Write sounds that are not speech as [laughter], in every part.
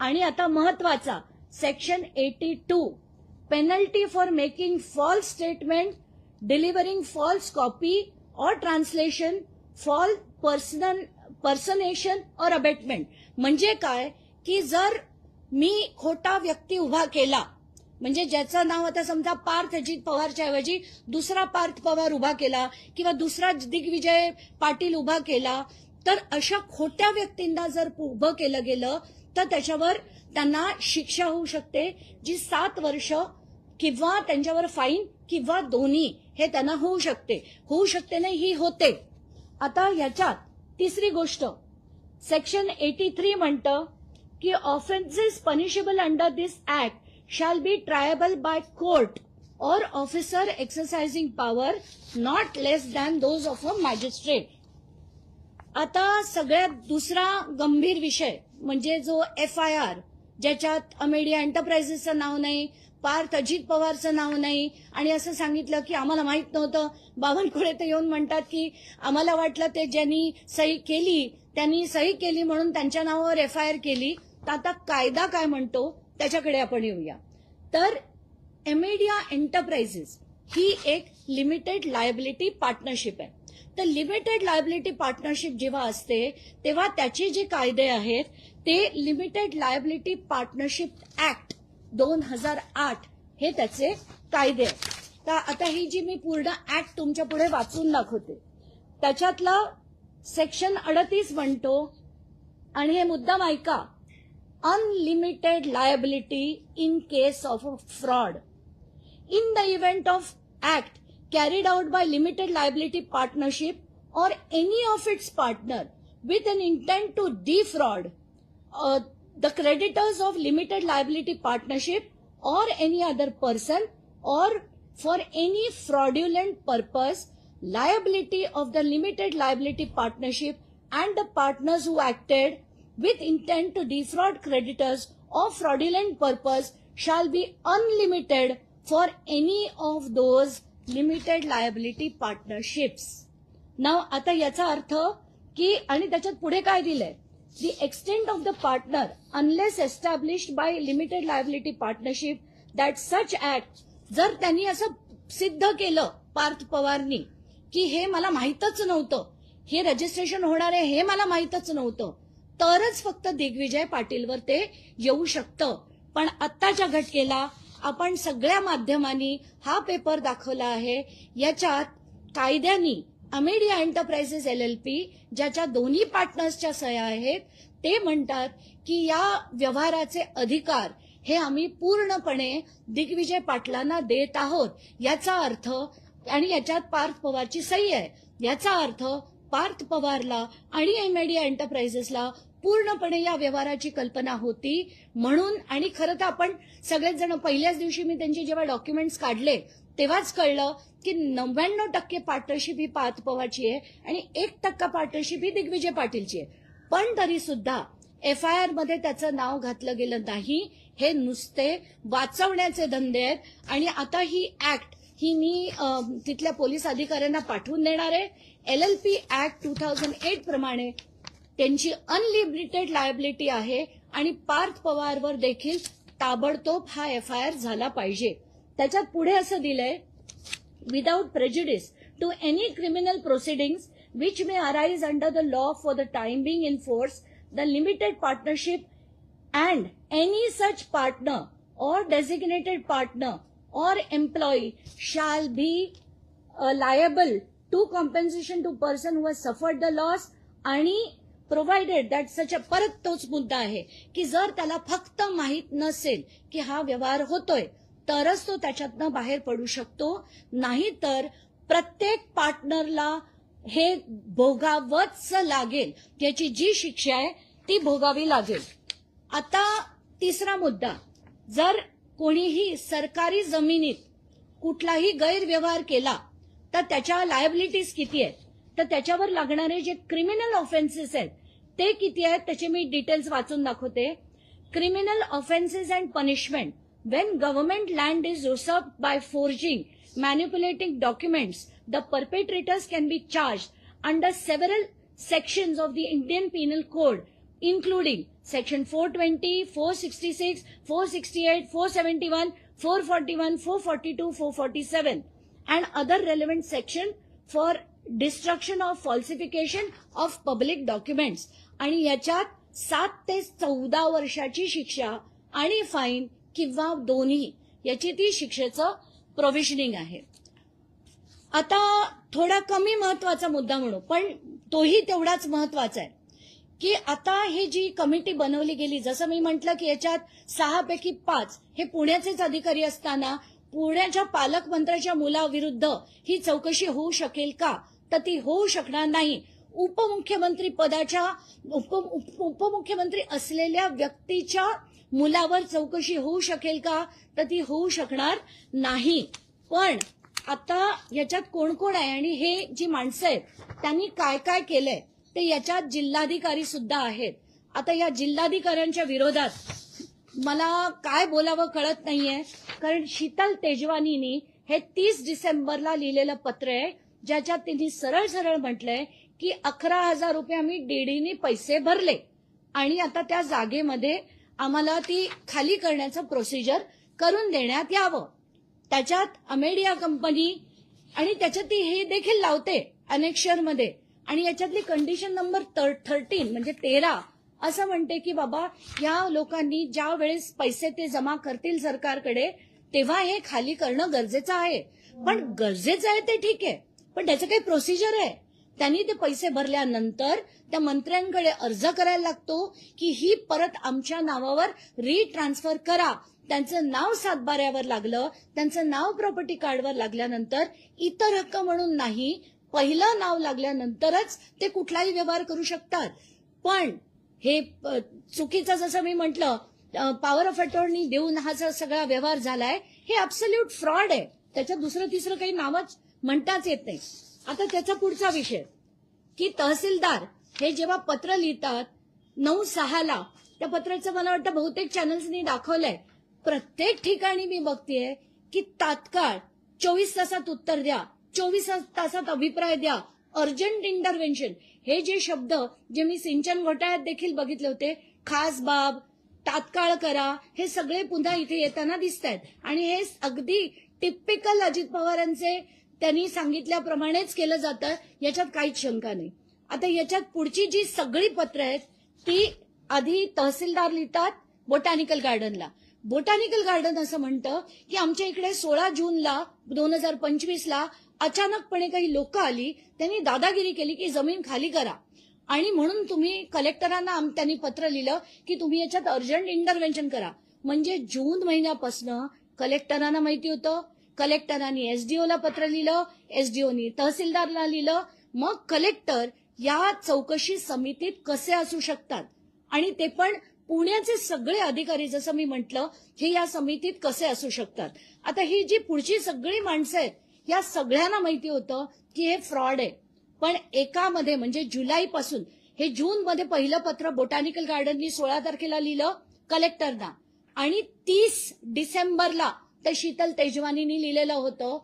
आणि आता महत्त्वाचा section eighty two penalty for making false statement delivering false copy और ट्रान्सलेशन फॉल पर्सनल पर्सनेशन और अबेटमेंट म्हणजे काय? की जर मी खोटा व्यक्ती उभा केला म्हणजे ज्याचं नाव आता समजा पार्थ अजित पवारच्या ऐवजी दुसरा पार्थ पवार उभा केला किंवा दुसरा दिग्विजय पाटील उभा केला तर अशा खोट्या व्यक्तींना जर उभं केलं गेलं तर त्याच्यावर त्यांना शिक्षा होऊ शकते जी सात वर्ष किंवा त्यांच्यावर फाईन किंवा दोन्ही हे त्यांना होऊ शकते. होऊ शकते नाही ही होते. आता ह्याच्यात तिसरी गोष्ट. सेक्शन एटी थ्री म्हणतं की offences punishable under this act shall be triable by court or officer exercising power not less than those of a magistrate आता सगळ्यात दुसरा गंभीर विषय. म्हणजे जो एफ आय आर ज्याच्यात अमेडिया एंटरप्राइजेसचं नाव नाही पार्थ अजित पवारचं नाव नाही आणि असं सांगितलं की आम्हाला माहीत नव्हतं. बावनकुळे तर येऊन म्हणतात की आम्हाला वाटलं ते ज्यांनी सही केली त्यांनी सही केली म्हणून त्यांच्या नावावर एफ आय आर केली. तर आता कायदा काय म्हणतो? त्याच्याकडे आपण येऊया. तर एमेडिया एंटरप्राइजेस ही एक लिमिटेड लायबिलिटी पार्टनरशिप आहे. तर लिमिटेड लायबिलिटी पार्टनरशिप जेव्हा असते तेव्हा त्याचे जे कायदे आहेत ते लिमिटेड लायबिलिटी पार्टनरशिप ऍक्ट दोन हजार आठ हे त्याचे कायदे तर आता ही जी मी पूर्ण ऍक्ट तुमच्यापुढे वाचून दाखवते. त्याच्यातला सेक्शन अडतीस म्हणतो आणि हे मुद्दाम ऐका. Unlimited liability in case of fraud in the the of of carried out by limited liability partnership or any of its partner with an intent to defraud uh, the creditors of limited liability partnership or any other person or for any fraudulent purpose liability of the limited liability partnership and the partners who acted with intent to defraud creditors of fraudulent purpose shall be unlimited for any of those limited liability partnerships नाव आता याचा अर्थ की आणि त्याच्यात पुढे काय दिलंय? The extent of the partner unless established by limited liability partnership that such act जर त्यांनी असं सिद्ध केलं पार्थ पवारनी की हे मला माहीतच नव्हतं हे रजिस्ट्रेशन होणार आहे हे मला माहीतच नव्हतं तरच फक्त दिग्विजय पाटीलवर ते येऊ शकतं. पण आत्ताच्या घटकेला आपण सगळ्या माध्यमांनी हा पेपर दाखवला आहे. याच्यात कायद्यानी Amadea enterprises L L P ज्याच्या दोन्ही पार्टनर्सच्या सह्या आहेत ते म्हणतात की या व्यवहाराचे अधिकार हे आम्ही पूर्णपणे दिग्विजय पाटलांना देत आहोत. याचा अर्थ आणि याच्यात पार्थ पवारची सही आहे याचा अर्थ पार्थ पवारला आणि एमेडिया एंटरप्राइजेसला पूर्णपणे या व्यवहाराची कल्पना होती. म्हणून आणि खरं तर आपण सगळेच जण पहिल्याच दिवशी मी त्यांचे जेव्हा डॉक्युमेंट्स काढले तेव्हाच कळलं की नव्याण्णव टक्के पार्टनरशिप ही पात पवारची आहे आणि एक टक्का पार्टनरशिप ही दिग्विजय पाटीलची आहे. पण तरी सुद्धा एफ आय आरमध्ये त्याचं नाव घातलं गेलं नाही. हे नुसते वाचवण्याचे धंदे आहेत आणि आता ही ऍक्ट ही मी तिथल्या पोलीस अधिकाऱ्यांना पाठवून देणार आहे. L L P act two thousand eight प्रमाणे त्यांची अनलिमिटेड लायबिलिटी आहे आणि पार्थ पवारवर देखील ताबडतोब हा एफ आय आर झाला पाहिजे. त्याच्यात पुढे असं दिलंय without prejudice to any criminal proceedings which may arise under the law for the time being in force the limited partnership and any such partner or designated partner or employee shall be uh, liable to compensation to person who has suffered the loss आणि provided that such परत तोच मुद्दा आहे की जर त्याला फक्त माहीत नसेल की हा व्यवहार होतोय तरच तो त्याच्यातनं बाहेर पडू शकतो. नाही तर प्रत्येक पार्टनरला हे भोगावंच लागेल याची जी शिक्षा आहे ती भोगावी लागेल. आता तिसरा मुद्दा जर कोणीही सरकारी जमिनीत कुठलाही गैरव्यवहार केला तर त्याच्या लायबिलिटीज किती आहेत? तर त्याच्यावर लागणारे जे क्रिमिनल ऑफेन्सेस आहेत ते किती आहेत? त्याचे मी डिटेल्स वाचून दाखवते. Criminal offences and punishment when government land is reserve by forging manipulating documents the perpetrators can be charge under several four sixty eight four seventy one including section 420, 466, 468, 471, 441, 442, 447 and other relevant section for destruction of falsification of public documents आणि याच्यात सात ते चौदा वर्षाची शिक्षा आणि fine किंवा दोन्ही याची ती शिक्षेचं प्रोव्हिजनिंग आहे. आता थोडा कमी महत्त्वाचा मुद्दा म्हणू पण तोही तेवढाच महत्त्वाचा आहे. की आता ही जी कमिटी बनवली गेली जसं मी म्हटलं की याच्यात सहापैकी पाच हे पुण्याचेच अधिकारी असताना पुण्याच्या पालकमंत्र्याच्या मुलाविरुद्ध ही चौकशी होऊ शकेल का? तर ती होऊ शकणार नाही. उपमुख्यमंत्री पदाच्या उप उप- उपमुख्यमंत्री असलेल्या व्यक्तीच्या मुलावर चौकशी होऊ शकेल का? तर ती होऊ शकणार नाही. पण आता याच्यात कोण कोण आहे आणि हे जी माणसं आहेत त्यांनी काय काय केलंय ते याच्यात जिल्हाधिकारी सुद्धा आहेत. आता या जिल्हाधिकाऱ्यांच्या विरोधात मला काय बोलावं कळत नाहीये कारण शीतल तेजवानीनी हे तीस डिसेंबरला लिहिलेलं पत्र आहे. ज्याच्यात त्यांनी सरळ सरळ म्हटलंय की अकरा हजार रुपये आम्ही डीडीने पैसे भरले. आणि आता त्या जागेमध्ये आम्हाला ती खाली करण्याचं प्रोसिजर करून देण्यात यावं. त्याच्यात अमेडिया कंपनी आणि त्याच्यात ती हे देखील लावते अनेकमध्ये. आणि याच्यातली कंडिशन नंबर थर्टीन म्हणजे तेरा असं म्हणते की बाबा या लोकांनी ज्या वेळेस पैसे ते जमा करतील सरकारकडे तेव्हा हे खाली करणं गरजेचं आहे. पण गरजेचं आहे ते ठीक आहे. पण त्याचं काही प्रोसिजर आहे. त्यांनी ते पैसे भरल्यानंतर त्या मंत्र्यांकडे अर्ज करायला लागतो की ही परत आमच्या नावावर रिट्रान्सफर करा. त्यांचं नाव सातबाऱ्यावर लागलं त्यांचं नाव प्रॉपर्टी कार्डवर लागल्यानंतर इतर हक्क म्हणून नाही पहिलं नाव लागल्यानंतरच ते कुठलाही व्यवहार करू शकतात. पण हे चुकीचं जसं मी म्हटलं पॉवर ऑफ अटॉर्नी देऊन हा जो सगळा व्यवहार झालाय हे अब्सल्यूट फ्रॉड आहे. त्याच्यात दुसरं तिसरं काही नावच म्हणताच येत नाही. आता त्याचा पुढचा विषय. की तहसीलदार हे जेव्हा पत्र लिहितात नऊ सहाला त्या पत्राचं मला वाटतं बहुतेक चॅनल्सनी दाखवलंय. प्रत्येक ठिकाणी मी बघतेय की तात्काळ चोवीस तासात उत्तर द्या चोवीस तासात अभिप्राय द्या. अर्जंट इंटरव्हेन्शन हे जे शब्द जे मी सिंचन घोटाळ्यात देखील बघितले होते खास बाब तात्काळ करा हे सगळे पुन्हा इथे येताना दिसत आहेत आणि हे अगदी टिपिकल अजित पवारांचे त्यांनी सांगितल्याप्रमाणेच केलं जातं याच्यात काहीच शंका नाही. आता याच्यात पुढची जी सगळी पत्र आहेत ती आधी तहसीलदार लिहितात बोटॅनिकल गार्डनला. बोटॅनिकल गार्डन असं म्हणतं की आमच्या इकडे सोळा जूनला दोन हजार पंचवीसला अचानकपणे काही लोक आली त्यांनी दादागिरी केली की जमीन खाली करा. आणि म्हणून तुम्ही कलेक्टरांना त्यांनी पत्र लिहिलं की तुम्ही याच्यात अर्जंट इंटरव्हेन्शन करा. म्हणजे जून महिन्यापासून कलेक्टरांना माहिती होतं कलेक्टरांनी एसडीओला पत्र लिहिलं एसडीओनी तहसीलदारला लिहिलं. मग कलेक्टर या चौकशी समितीत कसे असू शकतात? आणि ते पण पुण्याचे सगळे अधिकारी जसं मी म्हटलं हे या समितीत कसे असू शकतात? आता ही जी पुढची सगळी माणसं आहेत या सगळ्यांना माहिती होतं की हे फ्रॉड आहे. पण एकामध्ये म्हणजे जुलैपासून हे जून मध्ये पहिलं पत्र बोटॅनिकल गार्डननी सोळा तारखेला लिहिलं कलेक्टरना. आणि तीस डिसेंबरला ते शीतल तेजवानीनी लिहिलेलं होतं.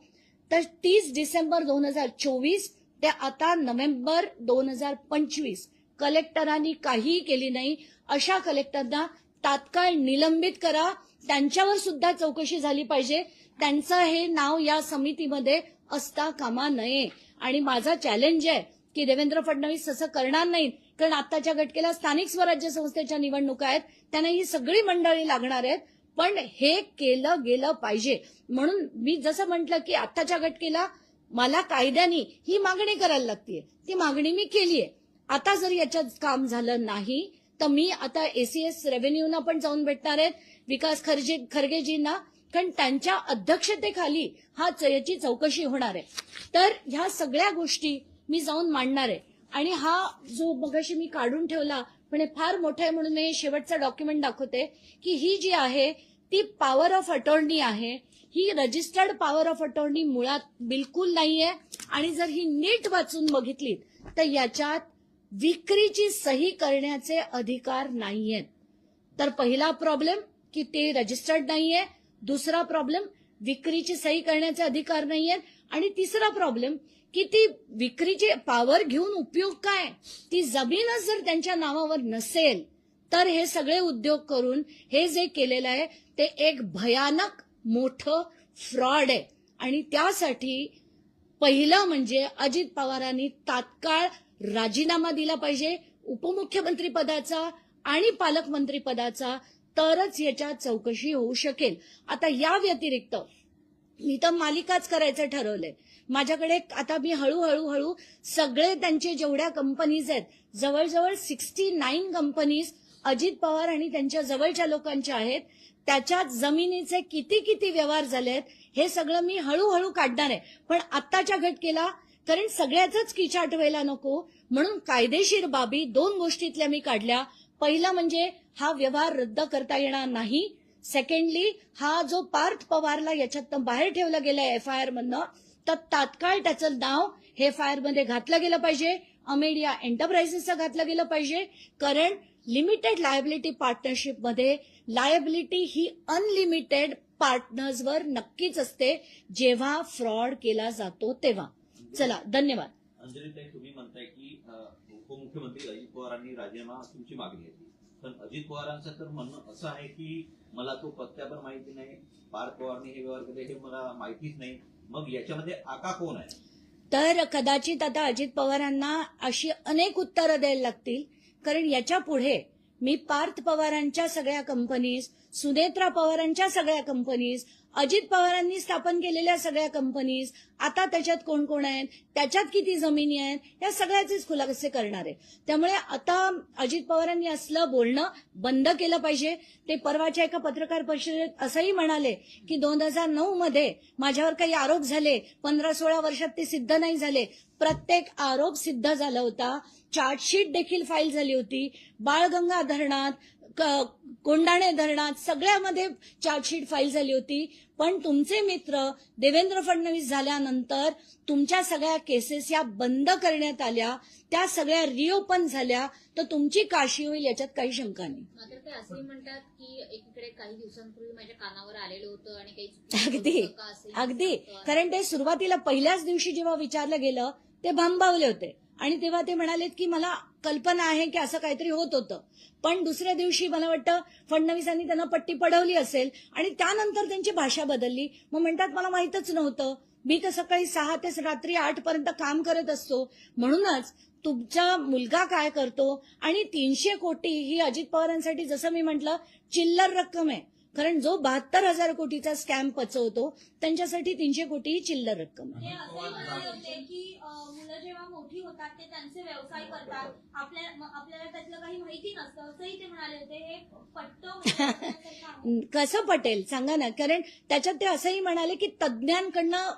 तर तीस डिसेंबर दोन हजार चोवीस ते आता नोव्हेंबर दोन हजार पंचवीस कलेक्टरांनी काहीही केली नाही. अशा कलेक्टरना तात्काळ निलंबित करा. त्यांच्यावर सुद्धा चौकशी झाली पाहिजे. त्यांचं हे नाव या समितीमध्ये असता कामा नये. आणि माझा चॅलेंज आहे की देवेंद्र फडणवीस असं करणार नाहीत कारण आताच्या घटकेला स्थानिक स्वराज्य संस्थेच्या निवडणुका आहेत. त्यांना ही सगळी मंडळी लागणार आहेत. पण हे केलं गेलं पाहिजे. म्हणून मी जसं म्हटलं की आत्ताच्या घटकेला मला कायद्याने ही मागणी करायला लागतीये. ती मागणी मी केली आहे आता जर याच्यात काम झालं नाही तर मी आता एसीएस रेव्हेन्यूना पण जाऊन भेटणार आहेत विकास खर्जे खरगेजींना. कारण त्यांच्या अध्यक्षतेखाली हा याची चौकशी होणार आहे. तर ह्या सगळ्या गोष्टी मी जाऊन मांडणार आहे. आणि हा जो मगाशी मी काढून ठेवला पण हे फार मोठं आहे म्हणून मी शेवटचा डॉक्युमेंट दाखवते की ही जी आहे ती पॉवर ऑफ अटॉर्नी आहे. ही रजिस्टर्ड पॉवर ऑफ अटॉर्नी मुळात बिलकुल नाहीये. आणि जर ही नीट वाचून बघितली तर याच्यात विक्रीची सही करण्याचे अधिकार नाहीयेत. तर पहिला प्रॉब्लेम की ते रजिस्टर्ड नाहीये. दुसरा प्रॉब्लेम विक्रीची सही करण्याचे अधिकार नाहीयेत. आणि तिसरा प्रॉब्लेम की ती विक्रीची पॉवर घेऊन उपयोग काय? ती जमीनच जर त्यांच्या नावावर नसेल तर हे सगळे उद्योग करून हे जे केलेलं आहे ते एक भयानक मोठं फ्रॉड आहे. आणि त्यासाठी पहिलं म्हणजे अजित पवारांनी तात्काळ राजीनामा दिला पाहिजे उपमुख्यमंत्री पदाचा आणि पालकमंत्री पदाचा तरच याच्या चौकशी होऊ शकेल. आता या व्यतिरिक्त मी तर मालिकाच करायचं ठरवलंय. माझ्याकडे आता मी हळूहळू हळू सगळे त्यांचे जेवढ्या कंपनीज आहेत जवळजवळ sixty nine companies Ajit Pawar आणि त्यांच्या जवळच्या लोकांच्या आहेत त्याच्यात जमिनीचे किती किती व्यवहार झालेत हे सगळं मी हळूहळू काढणार आहे. पण आत्ताच्या घटकेला कारण सगळ्याच किचाट व्हायला नको म्हणून कायदेशीर बाबी दोन गोष्टीतल्या मी काढल्या. पहिला म्हणजे हा व्यवहार रद्द करता येणार नाही. सेकंडली हा जो पार्थ पवारला याच्यात बाहेर ठेवला गेलाय एफ आय आर मधनं तर तात्काळ त्याचं नाव हे फायरमध्ये घातलं गेलं पाहिजे. अमेडिया एंटरप्राइजेसचं घातलं गेलं पाहिजे. कारण लिमिटेड लायबिलिटी पार्टनरशिपमध्ये लायबिलिटी ही अनलिमिटेड पार्टनर्सवर नक्कीच असते. जेव्हा फ्रॉड केला जातो तेव्हा. चला धन्यवाद. अंजलीताई तुम्ही म्हणताय की उपमुख्यमंत्री अजित पवारांनी राजीनामा तुमची मागणी आहे पण अजित पवारांचं तर म्हणणं असं आहे की मला तो पत्त्यावर माहिती नाही. पार्थ पवारने हे व्यवहार केले हे मला माहितीच नाही. मग याच्यामध्ये आका कोण आहे? तर कदाचित आता अजित पवारांना अशी अनेक उत्तरं द्यायला लागतील. कारण याच्यापुढे मी पार्थ पवारांच्या सगळ्या कंपनीज सुनेत्रा पवारांच्या सगळ्या कंपनीज अजित पवारांनी स्थापन केलेल्या सगळ्या कंपनीज आता त्याच्यात कोण कोण आहेत त्याच्यात किती जमिनी आहेत या सगळ्याचेच खुलासे करणार. आहे त्यामुळे आता अजित पवारांनी असलं बोलणं बंद केलं पाहिजे. ते परवाच्या एका पत्रकार परिषदेत असंही म्हणाले की दोन हजार नऊ मध्ये माझ्यावर काही आरोप झाले पंधरा सोळा वर्षात ते सिद्ध नाही झाले. प्रत्येक आरोप सिद्ध झाला होता. चार्जशीट देखील फाईल झाली होती. बाळगंगा धरणात कोंडाणे धरणात सगळ्यामध्ये चार्जशीट फाईल झाली होती. पण तुमचे मित्र देवेंद्र फडणवीस झाल्यानंतर तुमच्या सगळ्या केसेस या बंद करण्यात आल्या. त्या सगळ्या रिओपन झाल्या. तर तुमची काशी होईल याच्यात काही शंका नाही. मात्र ते असंही म्हणतात की एकीकडे काही दिवसांपूर्वी माझ्या कानावर आलेलं होतं आणि काही अगदी. अगदी. कारण ते सुरुवातीला पहिल्याच दिवशी जेव्हा विचारलं गेलं ते भांबावले होते. आणि तेव्हा ते म्हणालेत की मला कल्पना आहे की असं काहीतरी होत होतं. पण दुसऱ्या दिवशी मला वाटतं फडणवीसांनी त्यांना पट्टी पडवली असेल आणि त्यानंतर त्यांची भाषा बदलली. मग म्हणतात मला माहीतच नव्हतं. मी तर सकाळी सहा ते रात्री आठ पर्यंत काम करत असतो. म्हणूनच तुमचा मुलगा काय करतो आणि तीनशे कोटी ही अजित पवारांसाठी जसं मी म्हटलं चिल्लर रक्कम आहे. कारण जो बहात्तर हजार कोटीचा स्कॅम पचवतो त्यांच्यासाठी तीनशे कोटी ही चिल्लर रक्कम आहे. मुलं जेव्हा मोठी होतात ते त्यांचे व्यवसाय करतात. आपल्या आपल्याला त्यातलं काही माहिती नसतं. असंही ते म्हणाले होते हे पट्ट. [laughs] कसं पटेल? सांगा ना. कारण त्याच्यात ते असंही म्हणाले की तज्ज्ञांकडनं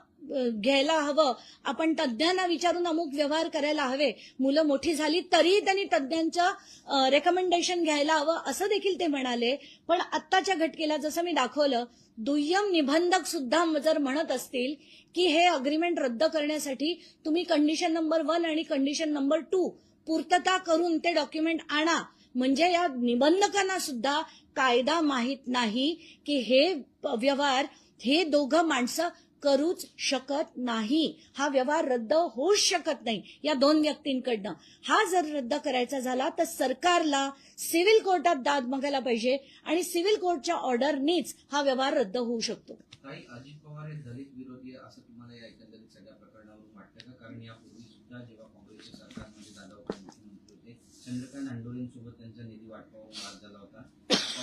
घ्यायला हवं. आपण तज्ज्ञांना विचारून अमुक व्यवहार करायला हवे. मुलं मोठी झाली तरीही त्यांनी तज्ज्ञांचं रेकमेंडेशन घ्यायला हवं. असं देखील ते म्हणाले. पण आत्ताच्या घटकेला जसं मी दाखवलं दुय्यम निबंधक सुद्धा जर म्हणत असतील की हे अग्रीमेंट रद्द करण्यासाठी तुम्ही कंडिशन नंबर वन आणि कंडिशन नंबर टू पूर्तता करून ते डॉक्युमेंट आणा. म्हणजे या निबंधकांना सुद्धा कायदा माहीत नाही की हे व्यवहार हे दोघं माणसं करूच शकत नाही. हा व्यवहार रद्द होऊच शकत नाही या दोन व्यक्तींकडनं. हा जर रद्द करायचा झाला तर सरकारला सिव्हिल कोर्टात दाद मागायला पाहिजे आणि सिव्हिल कोर्टच्या ऑर्डरनीच हा व्यवहार रद्द होऊ शकतो. काही अजित पवार हे दलित विरोधी असं तुम्हाला या एकंदरीत सगळ्या प्रकरणावरून वाटतं का? कारण यापूर्वी सुद्धा जेव्हा काँग्रेसच्या सरकारमध्ये दादा होते मुख्यमंत्री होते चंद्रकांत नांडोरेंसोबत त्यांचा निधी वाटपावर वाद झाला होता.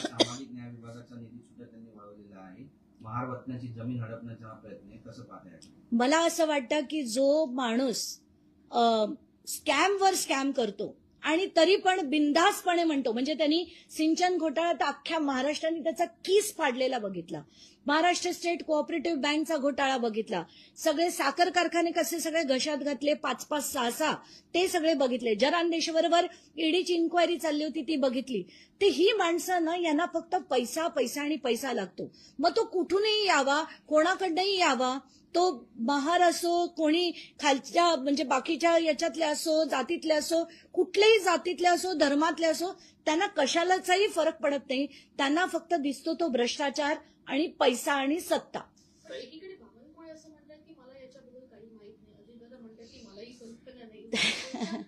सामाजिक न्याय विभागाचा निधी सुद्धा त्यांनी वळवलेला आहे महारत्नाची जमीन हडपण्याचा प्रयत्न आहे कसं पाहता मला असं वाटतं की जो माणूस स्कॅमवर स्कॅम करतो आणि तरी पण बिंदासपणे म्हणतो म्हणजे त्यांनी सिंचन घोटाळा तर अख्ख्या महाराष्ट्राने त्याचा कीस फाडलेला बघितला. महाराष्ट्र स्टेट कोऑपरेटिव्ह बँकचा घोटाळा बघितला. सगळे साखर कारखाने कसे सगळे घशात घातले पाच पाच सहा सहा ते सगळे बघितले. जरान ईडीची इन्क्वायरी चालली होती ती बघितली. ते ही माणसं ना यांना फक्त पैसा पैसा आणि पैसा लागतो. मग तो कुठूनही यावा कोणाकडनंही यावा तो महार असो कोणी खालच्या म्हणजे बाकीच्या याच्यातले असो जातीतले असो कुठल्याही जातीतले असो धर्मातले असो त्यांना कशालाचाही फरक पडत नाही. त्यांना फक्त दिसतो तो भ्रष्टाचार आणि पैसा आणि सत्ता. [laughs]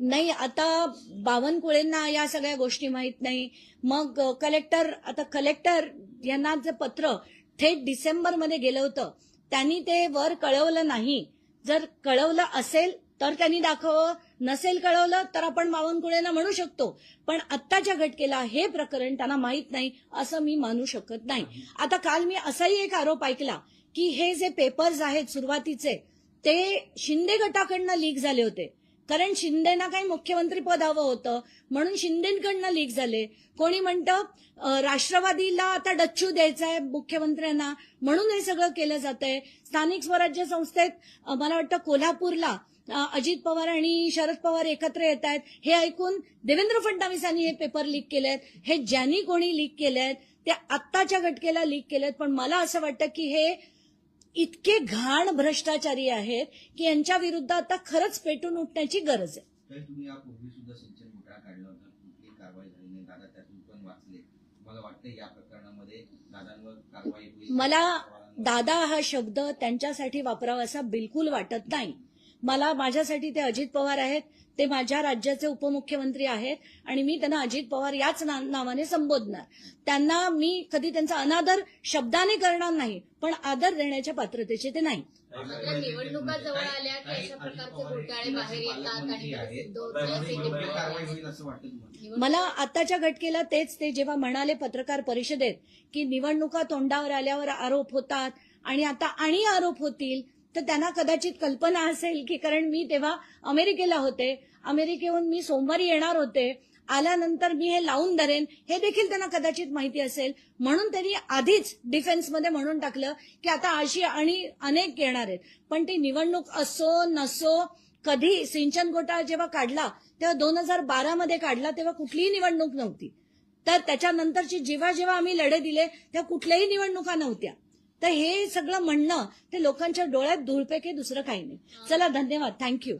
नाही. आता बावनकुळेंना या सगळ्या गोष्टी माहीत नाही. मग कलेक्टर आता कलेक्टर यांना जे पत्र थेट डिसेंबरमध्ये गेलं होतं त्यांनी ते वर कळवलं नाही. जर कळवलं असेल तर त्यांनी दाखवावं नसेल कळवलं तर आपण बावनकुळेंना म्हणू शकतो. पण आत्ताच्या घटकेला हे प्रकरण त्यांना माहीत नाही असं मी मानू शकत नाही. आता काल मी असाही एक आरोप ऐकला की हे जे पेपर्स आहेत सुरुवातीचे ते शिंदे गटाकडनं लीक झाले होते. कारण शिंदेना काही मुख्यमंत्री पद हवं होतं. म्हणून शिंदेकडनं लीक झाले. कोणी म्हणतं राष्ट्रवादीला आता डच्चू द्यायचा आहे मुख्यमंत्र्यांना. म्हणून हे सगळं केलं जात आहे स्थानिक स्वराज्य संस्थेत मला वाटतं कोल्हापूरला अजित पवार आणि शरद पवार एकत्र येत आहेत. हे ऐकून देवेंद्र फडणवीसांनी हे पेपर लीक केले आहेत हे ज्यांनी कोणी लीक केले आहेत ते आत्ताच्या घटकेला लीक केले आहेत पण मला असं वाटतं की हे इतके घाण भ्रष्टाचारी आहेत की यांच्या विरुद्ध आता खरंच पेटून उठण्याची गरज आहे. तर तुम्ही यापूर्वी सुद्धा सिंचन घोटाळा काढला होता. कुठलीही कारवाई झाली नाही. दादा त्यातून पण वाचले. मला वाटतं या प्रकरणामध्ये दादांवर कारवाई होईल. मला दादा हा शब्द त्यांच्यासाठी वापरावा असा बिलकुल वाटत नाही. मला माझ्यासाठी ते अजित पवार आहेत ते माझ्या राज्याचे उपमुख्यमंत्री आहेत आणि मी त्यांना अजित पवार याच ना- नावाने संबोधणार. त्यांना मी कधी त्यांचा अनादर शब्दाने करणार नाही पण आदर देण्याच्या पात्रतेचे ते नाही. निवडणुका जवळ आल्या की अशा प्रकारचे घोटाळे बाहेर येतात. मला आताच्या घटकेला तेच ते जेव्हा म्हणाले पत्रकार परिषदेत की निवडणुका तोंडावर आल्यावर आरोप होतात आणि आता आणि आरोप होतील तर त्यांना कदाचित कल्पना असेल की कारण मी तेव्हा अमेरिकेला होते अमेरिकेहून मी सोमवारी येणार होते आल्यानंतर मी हे लावून धरेन हे देखील त्यांना कदाचित माहिती असेल. म्हणून त्यांनी आधीच डिफेन्समध्ये म्हणून टाकलं की आता अशी आणि अनेक येणार आहेत. पण ती निवडणूक असो नसो कधी सिंचन घोटाळा जेव्हा काढला तेव्हा दोन हजार बारामध्ये काढला तेव्हा कुठलीही निवडणूक नव्हती. तर त्याच्यानंतरची जेव्हा जेव्हा आम्ही लढे दिले तेव्हा कुठल्याही निवडणुका नव्हत्या. तर हे सगळं म्हणणं ते लोकांच्या डोळ्यात धुळपेके दुसरं काही नाही. चला धन्यवाद. थँक्यू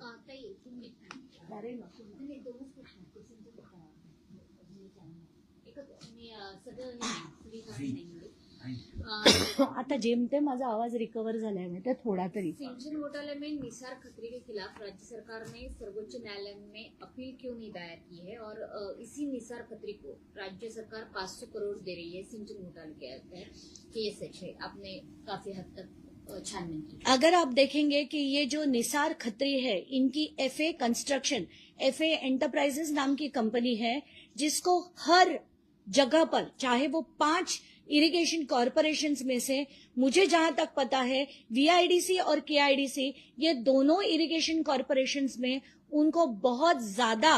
सगळं अं, आता जेमतेम माझा आवाज़ रिकवर झालाय माहिती थोडा तरी. सिंचन घोटाले में निसार खत्री के खिलाफ राज्य सरकार ने सर्वोच्च न्यायालय में अपील क्यों नहीं दायर की है? और इसी निसार खत्री को राज्य सरकार 500 करोड़ दे रही है सिंचन घोटाले के ये सच है आपने काफ़ी हद तक अगर आप देखेंगे कि ये जो निसार खत्री है इनकी F A construction F A enterprises नाम की कंपनी है जिसको हर जगह पर चाहे वो पाँच इरिगेशन कॉरपोरेशन में से मुझे जहाँ तक पता है वीआईडीसी और केआईडीसी ये दोनों इरिगेशन कॉरपोरेशन में उनको बहुत ज़्यादा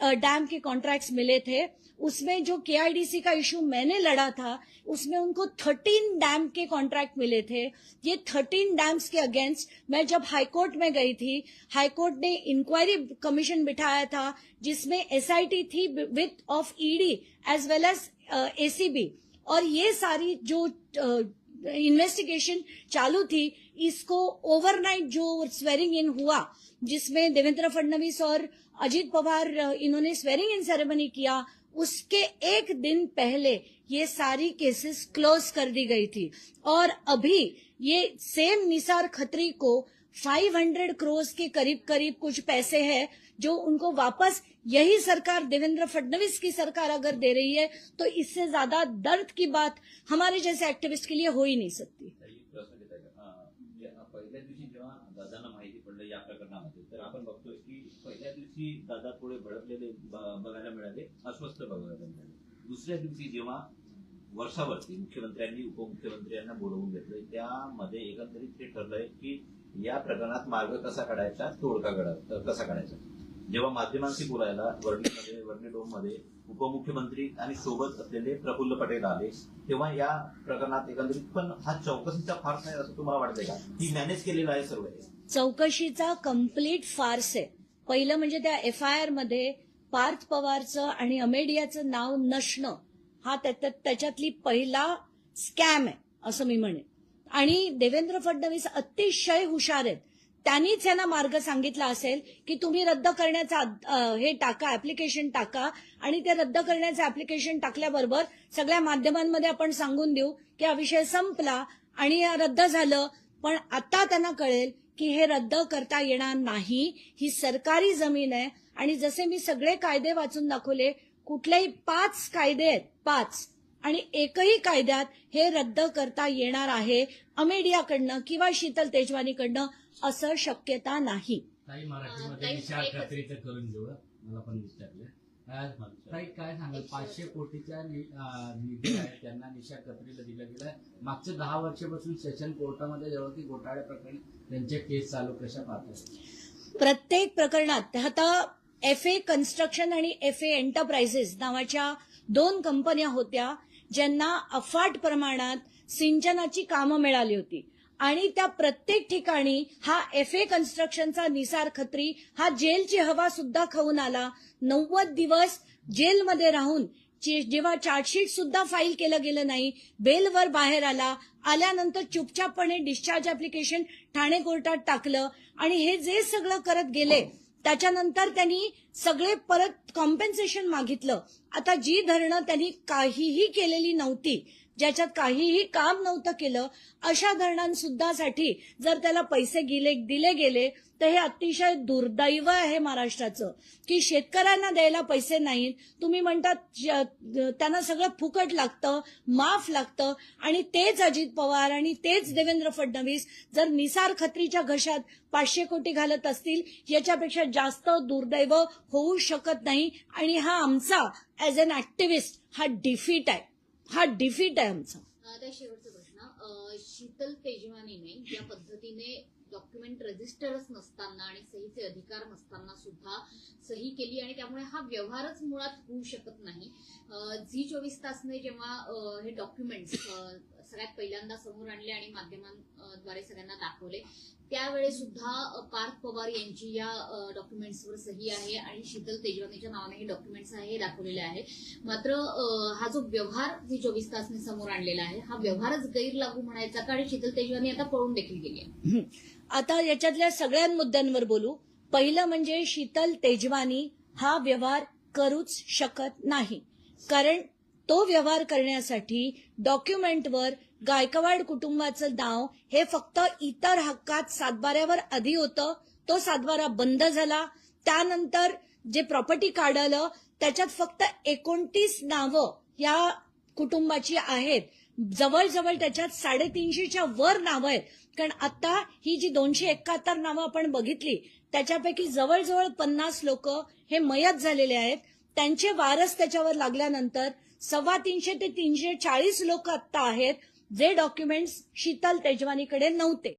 डैम के कॉन्ट्रैक्ट्स मिले थे। उसमें जो केआईडीसी का इशू मैंने लड़ा था, उसमें उनको थर्टीन डैम के कॉन्ट्रैक्ट मिले थे। ये थर्टीन डैम्स के अगेंस्ट मैं जब हाईकोर्ट में गई थी हाईकोर्ट ने इंक्वायरी कमीशन बिठाया था, जिसमें एसआईटी थी with of ED as well as ACB और ये सारी जो इन्वेस्टिगेशन चालू थी, इसको ओवरनाइट जो स्वेरिंग इन हुआ, जिसमें देवेंद्र फडणवीस और अजीत पवार इन्होंने स्वेरिंग इन सेरेमनी किया, उसके एक दिन पहले ये सारी केसेस क्लोज कर दी गई थी। और अभी ये सेम निसार खत्री को 500 करोड़ के करीब करीब कुछ पैसे हैं, जो उनको वापस यही सरकार देवेंद्र फडणवीस की सरकार अगर दे रही है तो इससे ज्यादा दर्द की बात हमारे जैसे एक्टिविस्ट के लिए हो ही नहीं सकती। पहिल्या दिवशी जेव्हा दादांना माहिती पडलं या प्रकरणामध्ये तर आपण बघतोय की पहिल्या दिवशी दादा थोडे भडकलेले बघायला मिळाले अस्वस्थ बघायला मिळाले. दुसऱ्या दिवशी जेव्हा वर्षावरती मुख्यमंत्र्यांनी उपमुख्यमंत्र्यांना बोलवून घेतलंय त्यामध्ये एकंदरीत ते ठरलंय की या प्रकरणात मार्ग कसा काढायचा तोडका कसा काढायचा. जेव्हा माध्यमांशी बोलायला वर्णीमध्ये वर्णी डोममध्ये उपमुख्यमंत्री आणि सोबत असलेले प्रफुल्ल पटेल आले तेव्हा या प्रकरणात एकंदरीत पण हा चौकशीचा फार्स नाही असं तुम्हाला वाटतंय का? की मॅनेज केलेलं आहे सर्व चौकशीचा कंप्लीट फार्स आहे. पहिलं म्हणजे त्या एफ आय आरमध्ये पार्थ पवारचं आणि अमेडियाचं नाव नसणं हा त्याच्यातली पहिला स्कॅम आहे असं मी म्हणेन. आणि देवेंद्र फडणवीस अतिशय हुशार आहेत. त्यांनीच यांना मार्ग सांगितला असेल की तुम्ही रद्द करण्याचा हे टाका ऍप्लिकेशन टाका. आणि ते रद्द करण्याचं ऍप्लिकेशन टाकल्याबरोबर सगळ्या माध्यमांमध्ये आपण सांगून देऊ की हा विषय संपला आणि रद्द झालं. पण आता त्यांना कळेल की हे रद्द करता येणार नाही. ही सरकारी जमीन आहे. आणि जसे मी सगळे कायदे वाचून दाखवले कुठलेही पाच कायदे आहेत पाच आणि एकही कायद्यात हे रद्द करता येणार आहे अमेडियाकडनं किंवा शीतल तेजवानीकडनं असं शक्यता नाही. काय सांगाल? पाचशे कोटीच्या निधी आहे त्यांना निशा खत्रीला दिलं गेलं. मागच्या दहा वर्षापासून सेशन कोर्टामध्ये जेव्हा की घोटाळ्या प्रकरणी त्यांचे केस चालू कशा पाहतात प्रत्येक प्रकरणात आता एफ ए कन्स्ट्रक्शन आणि एफ ए एंटरप्राइजेस नावाच्या दोन कंपन्या होत्या. ज्यांना अफाट प्रमाणात सिंचनाची कामं मिळाली होती. आणि त्या प्रत्येक ठिकाणी हा एफ ए कन्स्ट्रक्शनचा निसार खत्री हा जेलची हवा सुद्धा खाऊन आला. नव्वद दिवस जेलमध्ये राहून जेव्हा चार्जशीट सुद्धा फाईल केलं गेलं नाही बेलवर बाहेर आला आल्यानंतर चुपचापपणे डिस्चार्ज ऍप्लिकेशन ठाणे कोर्टात टाकलं. आणि हे जे सगळं करत गेले त्याच्यानंतर त्यांनी सगळे परत कॉम्पेन्सेशन मागितलं. आता जी धरणं त्यांनी काहीही केलेली नव्हती ज्याच्यात काहीही काम नव्हतं केलं अशा धरणांसुद्धासाठी जर त्याला पैसे गेले दिले गेले तर हे अतिशय दुर्दैव आहे महाराष्ट्राचं. की शेतकऱ्यांना द्यायला पैसे नाहीत. तुम्ही म्हणतात त्यांना सगळं फुकट लागतं माफ लागतं आणि तेच अजित पवार आणि तेच देवेंद्र फडणवीस जर निसार खत्रीच्या घशात पाचशे कोटी घालत असतील याच्यापेक्षा जास्त दुर्दैव होऊ शकत नाही. आणि हा आमचा ऍज अन ऍक्टिव्हिस्ट हा डिफीट आहे. हा डिफीट आहे आमचा. आता शेवटचा प्रश्न. शीतल तेजवानीने ज्या पद्धतीने डॉक्युमेंट रजिस्टरच नसताना आणि सहीचे अधिकार नसताना सुद्धा सही केली आणि त्यामुळे हा व्यवहारच मुळात होऊ शकत नाही. झी चोवीस तासने जेव्हा हे डॉक्युमेंट्स सगळ्यात पहिल्यांदा समोर आणले आणि माध्यमांद्वारे सगळ्यांना दाखवले. त्यावेळेस सुद्धा पार्थ पवार यांची या डॉक्युमेंट्सवर सही आहे आणि शीतल तेजवानीच्या नावाने हे डॉक्युमेंट्स आहे हे दाखवलेले आहे. मात्र हा जो व्यवहार जे चोवीस तासने समोर आणलेला आहे हा व्यवहारच गैरलागू म्हणायचा का? आणि शीतल तेजवानी आता पळून देखील गेली आहे. आता याच्यातल्या सगळ्या मुद्द्यांवर बोलू. पहिलं म्हणजे शीतल तेजवानी हा व्यवहार करूच शकत नाही. कारण तो व्यवहार करण्यासाठी डॉक्युमेंटवर गायकवाड कुटुंबाचं नाव हे फक्त इतर हक्कात सातबाऱ्यावर आधी होतं. तो सातबारा बंद झाला. त्यानंतर जे प्रॉपर्टी काढलं त्याच्यात फक्त एकोणतीस नावं या कुटुंबाची आहेत. जवळजवळ त्याच्यात साडेतीनशेच्या वर नावं आहेत. कारण आता ही जी दोनशे एकाहत्तर नावं आपण बघितली त्याच्यापैकी जवळजवळ पन्नास लोक हे मयत झालेले आहेत. त्यांचे वारस त्याच्यावर लागल्यानंतर सव्वा तीनशे ते तीनशे चाळीस लोक आत्ता आहेत जे डॉक्युमेंट्स शीतल तेजवानीकडे नव्हते.